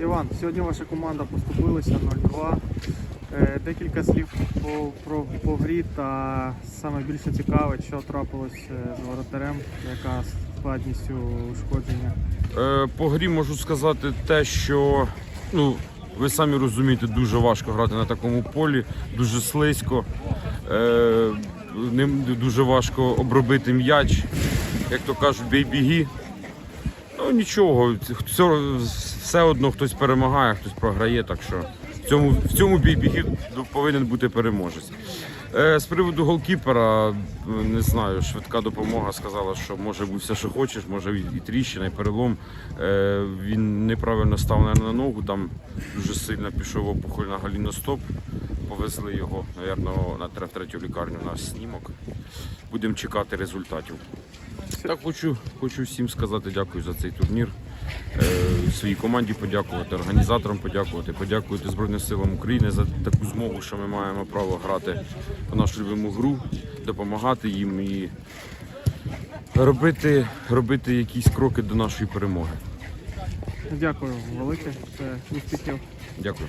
Іван, сьогодні ваша команда поступилася 0-2. Е, Декілька слів по, про, по грі та саме більше цікаве, що трапилось е, з воротарем, яка складністю ушкодження. Е, По грі можу сказати те, що ну, ви самі розумієте, дуже важко грати на такому полі, дуже слизько, ним дуже важко обробити м'яч, як то кажуть, бей-біги. Ну нічого, все, одно хтось перемагає, хтось програє, так що в цьому, в цьому бій-бігі повинен бути переможець. Е, з приводу голкіпера, не знаю, швидка допомога сказала, що може бути все, що хочеш, може і тріщина, і перелом. Е, він неправильно став наверно, на ногу, там дуже сильно пішов опухоль на галіностоп. Повезли його, мабуть, на третю лікарню на снімок. Будемо чекати результатів. Так хочу, хочу всім сказати дякую за цей турнір. Е, своїй команді подякувати, організаторам подякувати, подякувати Збройним силам України за таку змогу, що ми маємо право грати в нашу любиму гру, допомагати їм і робити, робити якісь кроки до нашої перемоги. Дякую велике. Це успіхів. Дякую.